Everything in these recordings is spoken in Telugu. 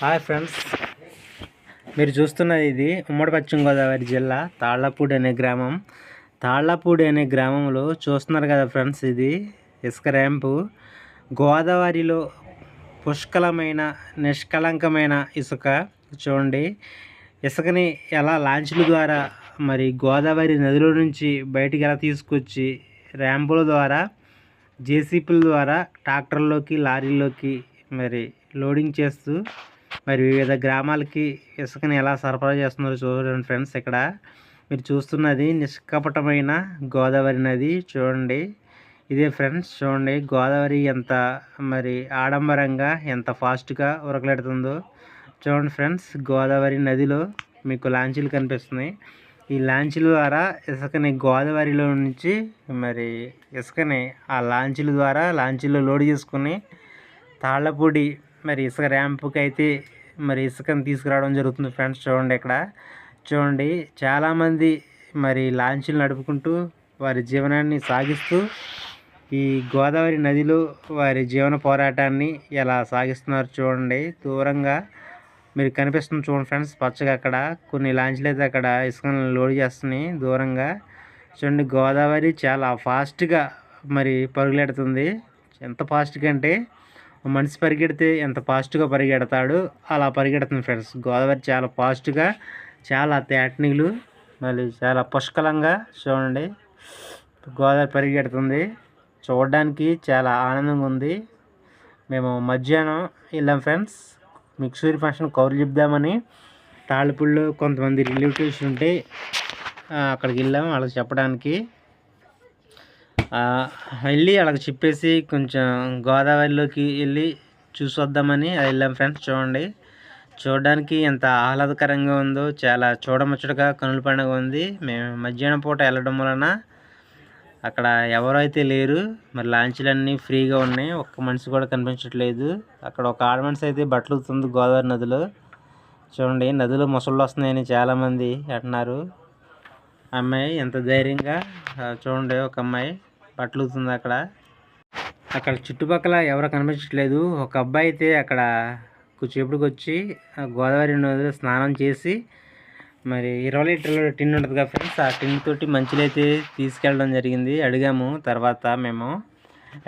Hi friends. మీరు చూస్తున్నది ఇది ఉమ్మడి పశ్చిమ గోదావరి జిల్లా తాళ్ళపూడి అనే గ్రామం. తాళ్ళపూడి అనే గ్రామంలో చూస్తున్నారు కదా ఫ్రెండ్స్ ఇది ఇసుక ర్యాంపు. గోదావరిలో పుష్కలమైన నిష్కలంకమైన ఇసుక చూడండి. ఇసుకని ఎలా లాంచ్ల ద్వారా మరి గోదావరి నదిలో నుంచి బయటికి ఎలా తీసుకొచ్చి ర్యాంపుల ద్వారా జేసీపీల ద్వారా ట్రాక్టర్లోకి లారీల్లోకి మరి లోడింగ్ చేస్తూ మరి వివిధ గ్రామాలకి ఇసుకని ఎలా సరఫరా చేస్తున్నారో చూడండి ఫ్రెండ్స్ ఇక్కడ. మీరు చూస్తున్నది నిష్కపటమైన గోదావరి నది. చూడండి. ఇదే ఫ్రెండ్స్ చూడండి. గోదావరి ఎంత మరి ఆడంబరంగా ఎంత ఫాస్ట్గా ఉరకలెడుతుందో. చూడండి ఫ్రెండ్స్ గోదావరి నదిలో మీకు లాంచీలు కనిపిస్తున్నాయి. ఈ లాంచీల ద్వారా ఇసుకని గోదావరిలో నుంచి మరి ఇసుకని ఆ లాంచీల ద్వారా లాంచీలో లోడ్ చేసుకుని తాళ్ళపూడి మరి ఇసుక ర్యాంప్కి అయితే మరి ఇసుకను తీసుకురావడం జరుగుతుంది ఫ్రెండ్స్. చూడండి ఇక్కడ. చూడండి చాలామంది మరి లాంచీలు నడుపుకుంటూ వారి జీవనాన్ని సాగిస్తూ ఈ గోదావరి నదిలో వారి జీవన పోరాటాన్ని ఎలా సాగిస్తున్నారు చూడండి. దూరంగా మీరు కనిపిస్తుంది చూడండి ఫ్రెండ్స్ పచ్చగా అక్కడ కొన్ని లాంచ్లు అయితే అక్కడ ఇసుకను లోడ్ చేస్తున్నాయి దూరంగా. చూడండి గోదావరి చాలా ఫాస్ట్గా మరి పరుగులెడుతుంది. ఎంత ఫాస్ట్గా అంటే మనిషి పరిగెడితే ఎంత ఫాస్ట్గా పరిగెడతాడు అలా పరిగెడుతుంది ఫ్రెండ్స్. గోదావరి చాలా ఫాస్ట్గా చాలా తేటనీలు మళ్ళీ చాలా పుష్కలంగా చూడండి. గోదావరి పరిగెడుతుంది. చూడడానికి చాలా ఆనందంగా ఉంది. మేము మధ్యాహ్నం వెళ్ళాం ఫ్రెండ్స్. మిక్సూరి ఫంక్షన్ కౌరు చెప్దామని తాళ్ళపూడిలో కొంతమంది రిలేటివ్స్ ఉంటే అక్కడికి వెళ్ళాము వాళ్ళకి చెప్పడానికి వెళ్ళి వాళ్ళకి చెప్పేసి కొంచెం గోదావరిలోకి వెళ్ళి చూసి వద్దామని వెళ్ళాం ఫ్రెండ్స్ చూడండి. చూడడానికి ఎంత ఆహ్లాదకరంగా ఉందో చాలా చూడముచ్చటగా కనుల పండుగ ఉంది. మేము మధ్యాహ్నం పూట వెళ్ళడం వలన అక్కడ ఎవరైతే లేరు మరి లాంచ్లన్నీ ఫ్రీగా ఉన్నాయి. ఒక్క మనిషి కూడా కనిపించట్లేదు. అక్కడ ఒక ఆడ మనిషి అయితే బట్టలు ఉతుకుతుంది గోదావరి నదిలో. చూడండి నదిలో ముసళ్ళు వస్తున్నాయని చాలామంది అంటున్నారు. అమ్మాయి ఎంత ధైర్యంగా చూడండి ఒక అమ్మాయి. పట్లుతుంది అక్కడ. అక్కడ చుట్టుపక్కల ఎవరు కనిపించట్లేదు. ఒక అబ్బాయి అయితే అక్కడ కొద్దిసేపటికి వచ్చి ఆ గోదావరి నదిలో స్నానం చేసి మరి ఇరవై లీటర్ల టిన్ ఉంటుంది కదా ఫ్రెండ్స్. ఆ టిన్ తోటి మంచిలో అయితే తీసుకెళ్ళడం జరిగింది. అడిగాము. తర్వాత మేము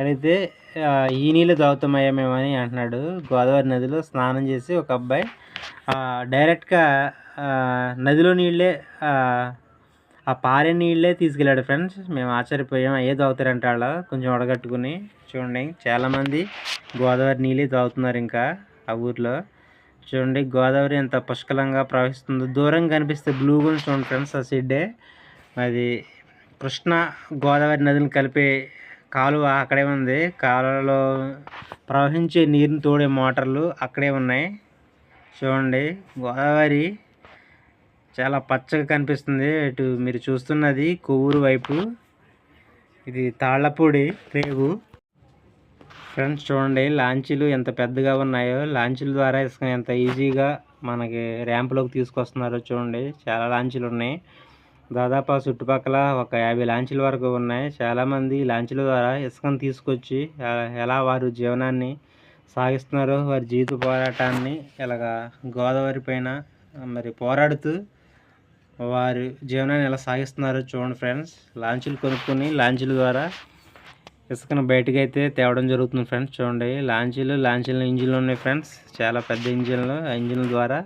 అడిగితే ఈ నీళ్ళు తాగుతామయ్యా మేము అని అంటున్నాడు. గోదావరి నదిలో స్నానం చేసి ఒక అబ్బాయి డైరెక్ట్గా నదిలో నీళ్ళే ఆ, పారే నీళ్ళే తీసుకెళ్ళాడు ఫ్రెండ్స్. మేము ఆశ్చర్యపోయాం. అయ్యే తాగుతారంట వాళ్ళ కొంచెం వడగట్టుకుని చూడండి. చాలామంది గోదావరి నీళ్ళే తాగుతున్నారు ఇంకా ఆ ఊర్లో. చూడండి గోదావరి ఎంత పుష్కలంగా ప్రవహిస్తుందో. దూరం కనిపిస్తే బ్లూ కూడా చూడండి ఫ్రెండ్స్ ఆ సిడ్డే అది కృష్ణ గోదావరి నదిని కలిపే కాలువ అక్కడే ఉంది. కాలువలో ప్రవహించే నీరుని తోడే మోటార్లు అక్కడే ఉన్నాయి. చూడండి గోదావరి చాలా పచ్చగా కనిపిస్తుంది. ఇటు మీరు చూస్తున్నది కొవ్వూరు వైపు. ఇది తాళ్ళపూడి రేవు ఫ్రెండ్స్ చూడండి లాంచీలు ఎంత పెద్దగా ఉన్నాయో. లాంచీల ద్వారా ఇసుక ఎంత ఈజీగా మనకి ర్యాంప్లోకి తీసుకొస్తున్నారో చూడండి. చాలా లాంచీలు ఉన్నాయి. దాదాపు ఆ చుట్టుపక్కల ఒక యాభై లాంచీల వరకు ఉన్నాయి. చాలామంది లాంచీల ద్వారా ఇసుకను తీసుకొచ్చి ఎలా వారు జీవనాన్ని సాగిస్తున్నారో వారి జీవిత పోరాటాన్ని ఇలాగా గోదావరి పైన మరి పోరాడుతూ వారి జీవనాన్ని ఎలా సాగిస్తున్నారో చూడండి ఫ్రెండ్స్. లాంచీలు కొనుక్కొని లాంచీల ద్వారా ఇసుకను బయటకు అయితే తేవడం జరుగుతుంది ఫ్రెండ్స్. చూడండి లాంచీలు లాంచీల ఇంజిన్లు ఉన్నాయి ఫ్రెండ్స్. చాలా పెద్ద ఇంజిన్లు ఆ ఇంజిన్ల ద్వారా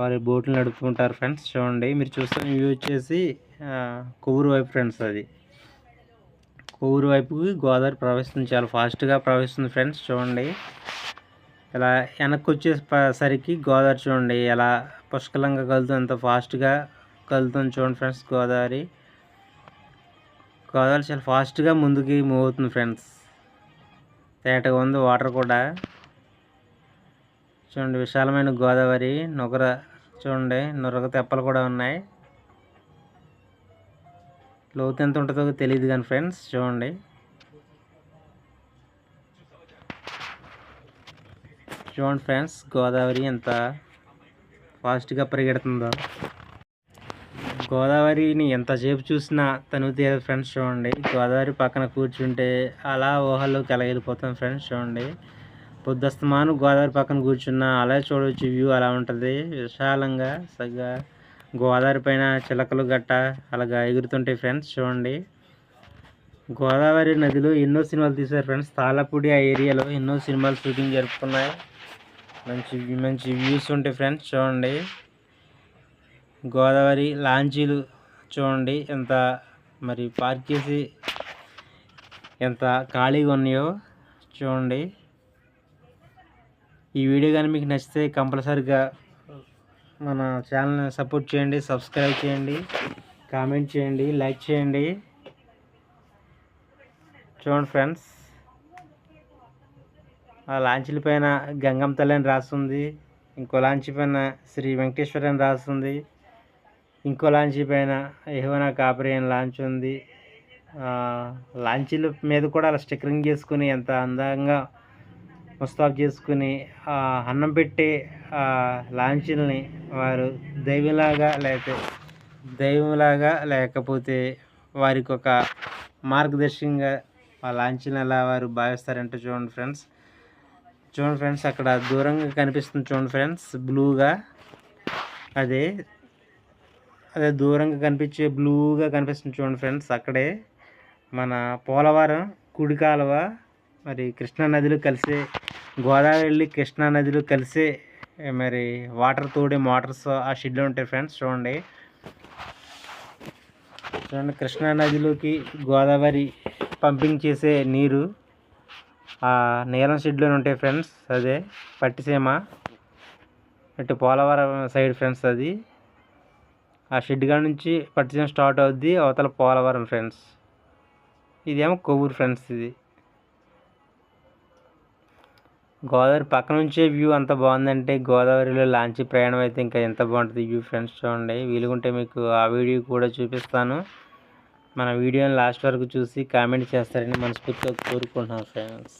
వారి బోట్లు నడుపుకుంటారు ఫ్రెండ్స్. చూడండి మీరు చూస్తున్న వ్యూ వచ్చేసి కొవ్వూరు వైపు ఫ్రెండ్స్ అది. కొవ్వూరు వైపుకి గోదావరి ప్రవహిస్తుంది. చాలా ఫాస్ట్గా ప్రవహిస్తుంది ఫ్రెండ్స్. చూడండి ఇలా వెనక్కి వచ్చేసరికి గోదావరి చూడండి ఎలా పుష్కలంగా కలుతుంది. అంత ఫాస్ట్గా కలుతుంది చూడండి ఫ్రెండ్స్ గోదావరి. గోదావరి చాలా ఫాస్ట్గా ముందుకి మూవ్ అవుతుంది ఫ్రెండ్స్. తేటగా ఉంది వాటర్ కూడా. చూడండి విశాలమైన గోదావరి నొగర చూడండి నొరగ తెప్పలు కూడా ఉన్నాయి. లోతు ఎంత ఉంటుందో తెలియదు కానీ ఫ్రెండ్స్ చూడండి. చూడండి ఫ్రెండ్స్ గోదావరి ఎంత ఫాస్ట్గా పరిగెడుతుందో. గోదావరిని ఎంతసేపు చూసినా తను తీరదు ఫ్రెండ్స్ చూడండి. గోదావరి పక్కన కూర్చుంటే అలా ఊహల్లోకి ఎలా వెళ్ళిపోతాం ఫ్రెండ్స్ చూడండి. పొద్దుస్తమాను గోదావరి పక్కన కూర్చున్న అలా చూడవచ్చు వ్యూ అలా ఉంటుంది. విశాలంగా సగ్గా గోదావరి పైన చిలకలు గట్ట అలాగా ఎగురుతుంటాయి ఫ్రెండ్స్ చూడండి. గోదావరి నదిలో ఎన్నో సినిమాలు తీశారు ఫ్రెండ్స్. తాళపూడి ఆ ఏరియాలో ఎన్నో సినిమాలు షూటింగ్ జరుపుకున్నాయి. మంచి మంచి వ్యూస్ ఉంటాయి ఫ్రెండ్స్ చూడండి. గోదావరి లాంచీలు చూడండి ఎంత మరి పార్క్ చేసి ఎంత ఖాళీగా ఉన్నాయో చూడండి. ఈ వీడియో కానీ మీకు నచ్చితే కంపల్సరిగా మన ఛానల్ని సపోర్ట్ చేయండి సబ్స్క్రైబ్ చేయండి కామెంట్ చేయండి లైక్ చేయండి. చూడండి ఫ్రెండ్స్ ఆ లాంచీల పైన గంగమ్మ తల్లి అని రాస్తుంది ఇంకో లాంచీ పైన శ్రీ వెంకటేశ్వర అని రాస్తుంది ఇంకో లాంచీ పైన ఏమైనా కాపరియన్ లాంచ్ ఉంది. లాంచీల మీద కూడా అలా స్టిక్కరింగ్ చేసుకుని ఎంత అందంగా ముస్తాబ్ చేసుకుని అన్నం పెట్టే లాంచీలని వారు దైవంలాగా లేకపోతే దైవంలాగా లేకపోతే వారికి ఒక మార్గదర్శకంగా ఆ లాంఛీని ఎలా వారు భావిస్తారంటే చూడండి ఫ్రెండ్స్. చూడండి ఫ్రెండ్స్ అక్కడ దూరంగా కనిపిస్తుంది చూడండి ఫ్రెండ్స్ బ్లూగా అదే అదే దూరంగా కనిపించే బ్లూగా కనిపిస్తుంది చూడండి ఫ్రెండ్స్ అక్కడే మన పోలవరం కుడి కాలువ మరి కృష్ణా నదిలో కలిసే గోదావరి వెళ్ళి కృష్ణా నదిలో కలిసే మరి వాటర్ తోడే మోటార్స్ ఆ షెడ్లో ఉంటాయి ఫ్రెండ్స్ చూడండి. చూడండి కృష్ణా నదిలోకి గోదావరి పంపింగ్ చేసే నీరు ఆ నీలం షెడ్లో ఉంటాయి ఫ్రెండ్స్ అదే పట్టిసీమ ఇటు పోలవరం సైడ్ ఫ్రెండ్స్ అది. ఆ షెడ్ కాడ నుంచి పట్టించడం స్టార్ట్ అవుద్ది అవతల పోలవరం ఫ్రెండ్స్. ఇదేమో కొవ్వూరు ఫ్రెండ్స్ ఇది. గోదావరి పక్క నుంచే వ్యూ అంత బాగుందంటే గోదావరిలో లాంచీ ప్రయాణం అయితే ఇంకా ఎంత బాగుంటుంది వ్యూ ఫ్రెండ్స్ చూడండి. వీలుగుంటే మీకు ఆ వీడియో కూడా చూపిస్తాను. మన వీడియోని లాస్ట్ వరకు చూసి కామెంట్ చేస్తారని మనస్ఫూర్తిగా కోరుకుంటున్నాను ఫ్రెండ్స్.